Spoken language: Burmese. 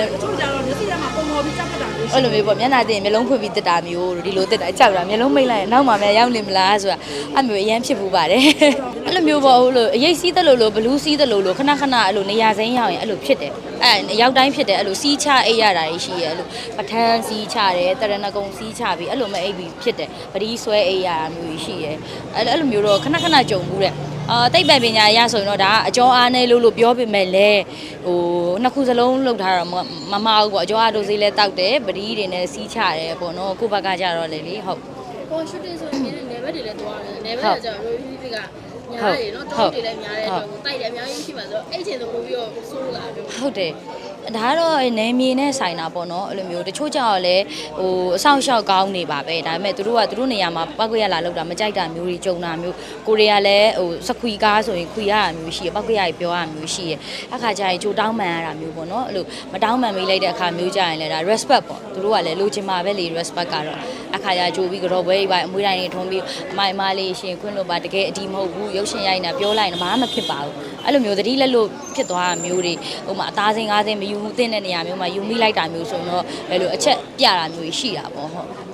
အဲ့တချို့ကြတော့မျက်စိထဲမှာပုံပေါ်ပြီးကြောက်တတ်တာမျိုးရှိအဲ့လိုမျိုးပေါ့မျက်နှာတင်မျိုးလုံးဖွင့်ပြီးတက်တာမျိုးဒီလိုတက်တာကြောက်တာမျိုးလုံးမိတ်လိုက်ရင်နောက်မှမရောက်နေမလားဆိုတာအဲ့မျိုးအရန်ဖြစ်ဘူးပါတယ်အဲ့လိုမျိုးပေါ့ဟိုလိုအရေးစီးတယ်လို့လို့ဘလူးစီးတယ်လို့လို့ခဏခဏအဲ့လိုနေရာစိမ်းရောက်ရင်အဲ့လိုဖြစ်တယ်အဲ့ရောက်တိုင်းဖြစ်တယ်အဲ့လိုစီးချအိတ်ရတာရှိရဲအဲ့လိုပထန်းစီးချတယ်တရဏဂုံစီးချပြီးအဲ့လိုမဲ့အိတ်ပြီးဖြစ်တယ်ပတိဆွဲအိတ်ရတာမျိုးရှိရဲအဲ့အဲ့လိုမျိုးတော့ခဏခဏကြုံဘူးတဲ့ အာတိတ်ပိုင်ပညာရဆိုရင်တော့ဒါအကျော်အားနေလို့လို့ပြောပေမဲ့လည်းဟိုနှစ်ခုစလုံးလောက်ထားတော့မမမအောင်ပေါ့အကျော်အားဒိုစေးလဲတောက်တယ်ပတိတွေနဲ့စီးချတယ်ပေါ့နော်ကိုယ့်ဘက်ကကြတော့လေလေဟုတ်ဟိုရှူတင်ဆိုရင်လည်း level တွေလည်းတွားတယ် level တွေကျတော့ review တွေကများတယ်နော်ဟုတ်တောင်းတွေလည်းများတဲ့အတွက်ကိုတိုက်တယ်အများကြီးရှိပါဆိုတော့အဲ့ချိန်ဆိုပို့ပြီးတော့ဆိုးလာတယ်ဟုတ်တယ် ဒါကတော့နေမြေနဲ့ဆိုင်တာပေါ့နော်အဲ့လိုမျိုးတချို့ကြောက်လဲဟိုအဆောင်ရှောက်ကောင်းနေပါပဲဒါပေမဲ့သူတို့ကသူတို့နေရာမှာပောက်ခွေရလာလောက်တာမကြိုက်တာမျိုးတွေကြုံတာမျိုးကိုရီးယားလည်းဟိုစခွီကားဆိုရင်ခွီရတာမျိုးရှိရပောက်ခွေရပြောရတာမျိုးရှိရအခါကျရင်ကြိုတောင်းမှန်ရတာမျိုးပေါ့နော်အဲ့လိုမတောင်းမှန်မိလိုက်တဲ့အခါမျိုးကြရင်လည်းဒါ respect ပေါ့သူတို့ကလည်းလိုချင်မှာပဲလေ respect ကတော့ အခါကျကြိုပြီးကြော်ပွဲကြီးပါအမွေးတိုင်းတွေထုံးပြီးအမိုင်မလေးရှင်ခွင့်လို့ပါတကယ်အဒီမဟုတ်ဘူးရုပ်ရှင်ရိုက်နေတာပြောလိုက်ရင်ဘာမှမဖြစ်ပါဘူးအဲ့လိုမျိုးသတိလက်လို့ဖြစ်သွားတာမျိုးတွေဟိုမှာအသားစင်းကားစင်းမယူသင့်တဲ့နေရာမျိုးမှာယူမိလိုက်တာမျိုးဆိုရင်တော့ဘယ်လိုအချက်ပြတာမျိုးရှိတာပေါ့ဟုတ်